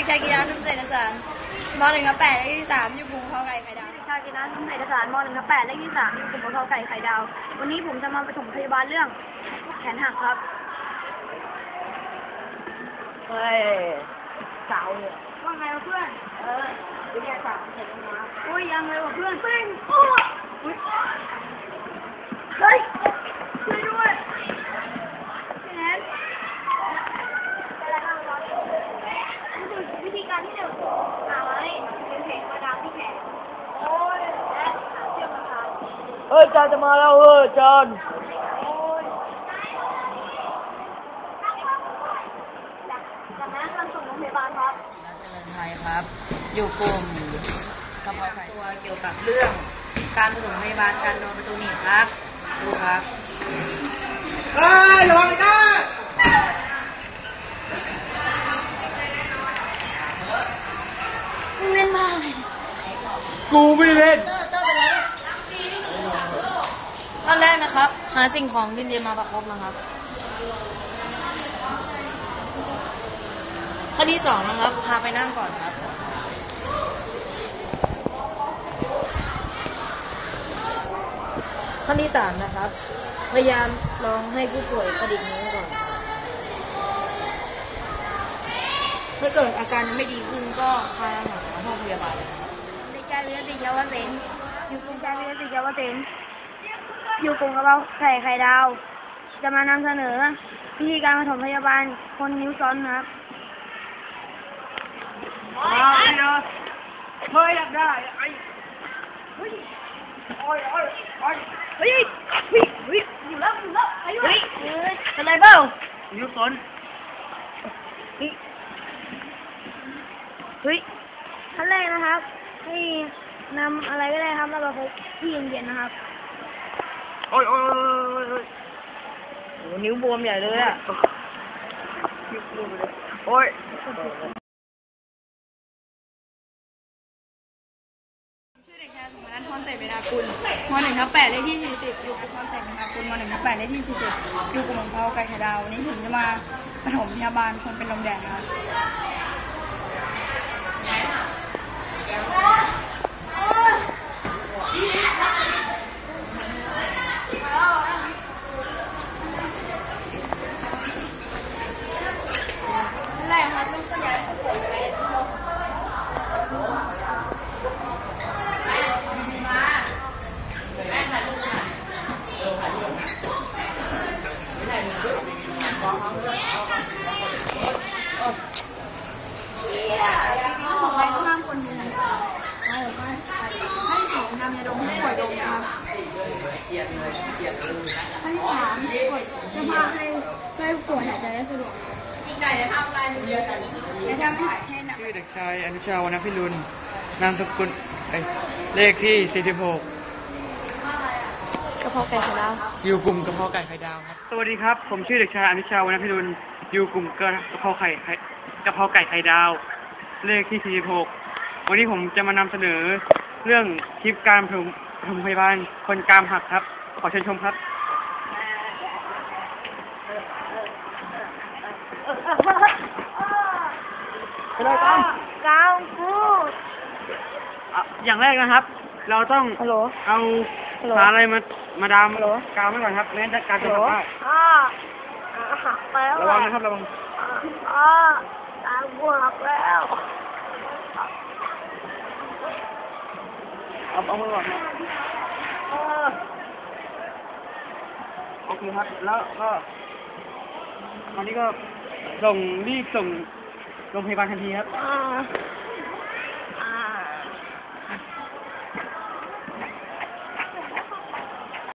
ด็กชายกีฬาทุ่มเศรษฐศาสตร์มหนึ่งกับแปดเลขที่สามอยู่กรุงข้าวไก่ไข่ดาวชากินันทุ่มเศรษฐศาสตร์ม .1 ทับ8เลขที่3อยู่กลุ่มกะเพราไก่ไข่ดาว วันนี้ผมจะมาปฐมพยาบาลเรื่อง แขนหักครับ เฮ้ยสาวเนี่ยว่าไงวะเพื่อน เออวิทยาศาสตร์เสร็จแล้วนะอุ้ยยังเลยวะเพื่อนเป้งโอ้อุ๊ยเฮ้ยช่วยด้วยแขนวิธีการที่หนึ่งหาไว้เป็นเพลงมาดามที่แขนโอ้ยและหาเชือกมาทาง เฮ้ยจานจะมาแล้วเฮ้ยจานจากนั้นนำส่งโรงพยาบาลครับเจริญไทยครับ อยู่กลุ่มกระเพาะไก่ตัวเกี่ยวกับเรื่องการปฐมพยาบาลการโดนประตูหนีบครับ ดูครับเฮ้ยระวังไอ้ก้าเล่นมากเลยกูไม่ได้เล่น ขั้น แรกนะครับ หาสิ่งของที่เรียนมาประคบนะครับ ข้อที่สองนะครับ พาไปนั่งก่อนครับ ข้อที่สามนะครับ พยายามลองให้ผู้ป่วยกระดิกนิ้วก่อนถ้าเกิดอาการยังไม่ดีขึ้นก็พาหาห้องพยาบาลเลยนะครับเด็ก อยู่กลุ่มกลุ่มกระเพราไข่ไข่ดาว จะมานำเสนอวิธีการปฐมพยาบาลคนนิ้วซ้อนนะครับมาเดี๋ยวเฮ้ยอยากได้ไอ้เฮ้ยโอ้ยโอ้ยโอ้ยเฮ้ยเฮ้ยเฮ้ยอยู่แล้วอยู่แล้วอายุเฮ้ยเฮ้ยเป็นไรเปล่านิ้วสนเฮ้ยเฮ้ยขั้นแรกนะครับ ให้นำอะไรก็ได้ครับแล้วมาพบที่เย็นๆนะครับ โอ้ยโอ้ยโอ้ยโอ้นิ้วบวมใหญ่เลยอะโอ้ยชื่อเด็กชายสมนันท์พรเศรษฐ์เวลาคุณมหนึ่งทับแปดเลขที่สี่สิบอยู่กลุ่มพรเศรษฐ์เวลาคุณมหนึ่งทับแปดเลขที่สี่สิบอยู่กลุ่มของเขาไก่ไข่ดาววันนี้ผมจะมาปฐมพยาบาลคนเป็นลมแดดนะครับ แรกครับต้องขยายของผมไปของไปห้ามคนดูให้ให้ของ นำยาดมให้ป่วยดมครับให้สามกดเสื้อผ้าให้ให้ป่วยหายใจได้สะดวกอีกหน่อยจะทำอะไรเยอะกันจะทำให้ให้หนักชื่อเด็กชายอนุชาวรรณพิรุณนามสกุลเอ้ยเลขที่ 46 กระเพาะไก่ไข่ดาวอยู่กลุ่มกระเพาะไก่ไข่ดาวครับ สวัสดีครับ ผมชื่อเด็กชายอนุชาวรรณพิรุณอยู่กลุ่มกระเพาะไข่ไข่กระเพาะไก่ไข่ดาว เลขที่ 46 วันนี้ผมจะมานำเสนอ เรื่องคลิปการปฐมปฐมพยาบาลคนกรามหักครับ ขอเชิญชมครับเป็นไรกันกาวพูอะอย่างแรกนะครับ เราต้องฮัลโหล เอาฮัลโหล หาอะไรมามาดามฮัลโหล กาวไว้ก่อนครับแม้จะการจะทำได้อ่าอ่าหักไปแล้วระวังนะครับระวังอ่าตาบวกแล้ว เอาเอามือก่อนครับเออโอเคครับ แล้วก็อันนี้ก็ส่งรีบส่งโรงพยาบาลทันทีครับอ่า